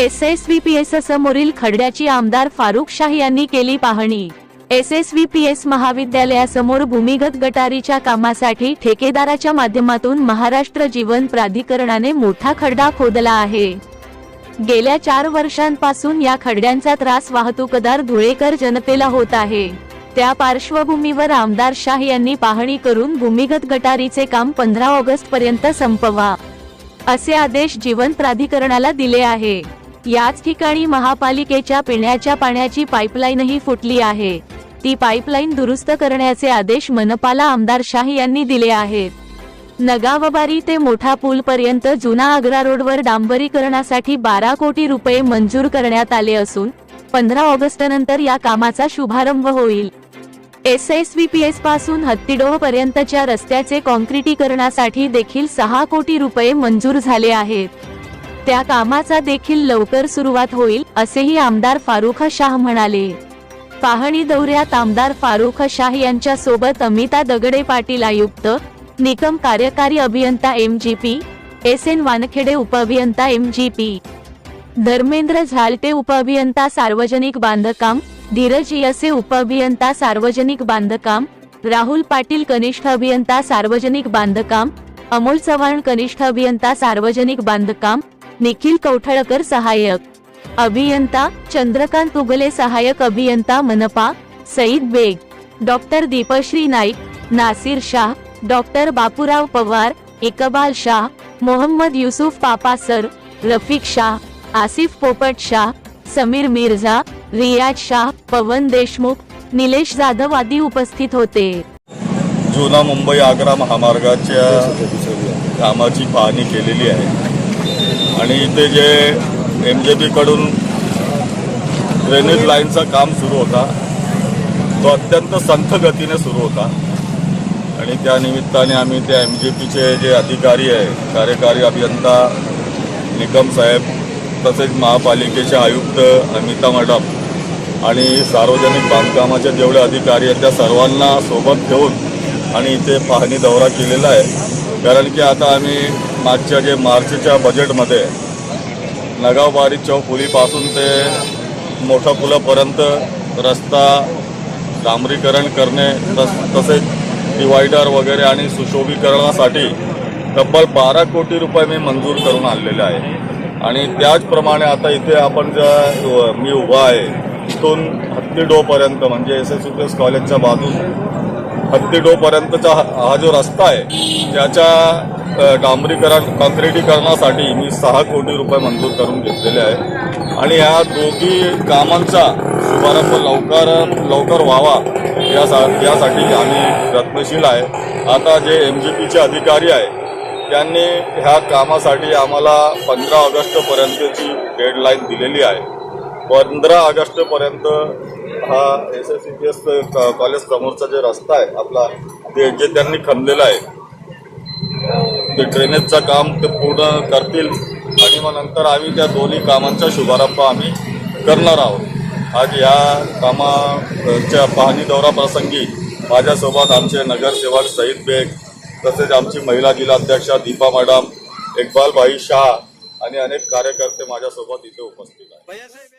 S S V P S समोरील खड्ड्याची आमदार फारुख शाह यांनी केली पाहणी. S S V P S महाविद्यालयासमोर भूमिगत गटारीच्या कामासाठी ठेकेदाराच्या माध्यमातून महाराष्ट्र जीवन प्राधिकरणाने मोठा खड्डा खोदला आहे. गेल्या चार वर्षांपासून या खड्ड्यांचा त्रास वाहतूकदार धुळेकर जनतेला होत आहे. त्या पार्श्वभूमीवर आमदार शाह यांनी पाहणी करून भूमिगत गटारीचे काम पंधरा ऑगस्ट पर्यंत संपवा असे आदेश जीवन प्राधिकरणाला दिले आहे. याच ठिकाणी महापालिकेच्या पिण्याच्या पाण्याची पाईपलाईनही फुटली आहे. ती पाईपलाईन दुरुस्त करण्याचे आदेश मनपाला आमदार शाह यांनी दिले आहेत. नगावबारी ते मोठा पूल पर्यंत जुना आग्रा रोडवर डांबरीकरणासाठी बारा कोटी रुपये मंजूर करण्यात आले असून पंधरा ऑगस्ट नंतर या कामाचा शुभारंभ होईल. एस एस व्ही पी एसपासून हत्तीडोह पर्यंतच्या रस्त्याचे कॉन्क्रिटीकरणासाठी देखील सहा कोटी रुपये मंजूर झाले आहेत. त्या कामाचा देखील लवकर सुरुवात होईल असेही आमदार फारुख शाह म्हणाले. पाहणी दौऱ्यात आमदार फारुख शाह यांच्या सोबत अमिता दगडे पाटील आयुक्त निकम कार्यकारी अभियंता M G P S N Wankhede उपअभियंता M G P Dharmendra Zalte उपअभियंता सार्वजनिक बांधकाम धीरज यसे उपअभियंता सार्वजनिक बांधकाम राहुल पाटील कनिष्ठ अभियंता सार्वजनिक बांधकाम अमोल चव्हाण कनिष्ठ अभियंता सार्वजनिक बांधकाम निखिल कौठळकर सहाय्यक. अभियंता चंद्रकांत उगले सहाय्यक अभियंता मनपा सईद बेग. डॉक्टर दीपश्री नाईक नासिर शाह डॉक्टर बापूराव पवार इकबाल शाह मोहम्मद युसुफ पापासर रफिक शाह आसिफ पोपट शाह समीर मिर्झा रियाज शाह पवन देशमुख निलेश जाधव आदी उपस्थित होते. जुना मुंबई आग्रा महामार्गाच्या कामाची पाहणी केलेली आहे. आणि इथे जे एम जे बीकडून ड्रेनेज लाईनचं काम सुरू होता तो अत्यंत संथ गतीने सुरू होता. आणि त्या निमित्ताने आम्ही त्या एम जे पीचे जे अधिकारी आहे कार्यकारी अभियंता निकम साहेब तसेच महापालिकेचे आयुक्त अमिता मॅडम आणि सार्वजनिक बांधकामाचे जेवढे अधिकारी आहेत त्या सर्वांना सोबत घेऊन आणि इथे पाहणी दौरा केलेला आहे. कारण की आता आम्ही मागच्या जे मार्चच्या बजेटमध्ये नगावबारी चौफुलीपासून ते मोठ्या पुलापर्यंत रस्ता डांबरीकरण करणे तस तसेच डिवायडर वगैरे आणि सुशोभीकरणासाठी तब्बल बारा कोटी रुपये मी मंजूर करून आणलेले आहे. आणि त्याचप्रमाणे आता इथे आपण ज्या मी उभा आहे इथून हत्तीडोपर्यंत म्हणजे S S U P S कॉलेजच्या बाजून हत्तीडोपर्यंतचा हा हा जो रस्ता आहे त्याच्या डांबरीकरण कॉन्क्रिटीकरणासाठी मी सहा कोटी रुपये मंजूर करून घेतलेले आहे. आणि ह्या दोघी कामांचा शुभारंभ लवकर लवकर व्हावा यासा यासाठी आम्ही प्रयत्नशील आहे. आता जे एम जी पीचे अधिकारी आहे त्यांनी ह्या कामासाठी आम्हाला पंधरा ऑगस्टपर्यंतची डेडलाईन दिलेली आहे. पंधरा ऑगस्टपर्यंत हा S S C P S college समोरचा जे रस्ता आहे आपला ते जे त्यांनी खणलेला आहे ते ड्रेनेजचं काम ते पूर्ण करतील. आणि मग नंतर आम्ही त्या दोन्ही कामांचा शुभारंभ आम्ही करणार आहोत. आज या कामाच्या पाहणी दौरा प्रसंगी माझ्यासोबत आमचे नगरसेवक सईद बेग तसेच आमची महिला जिल्हाध्यक्षा दीपा मॅडम इक्बाल भाई शाह आणि अनेक कार्यकर्ते माझ्यासोबत इथे उपस्थित आहेत.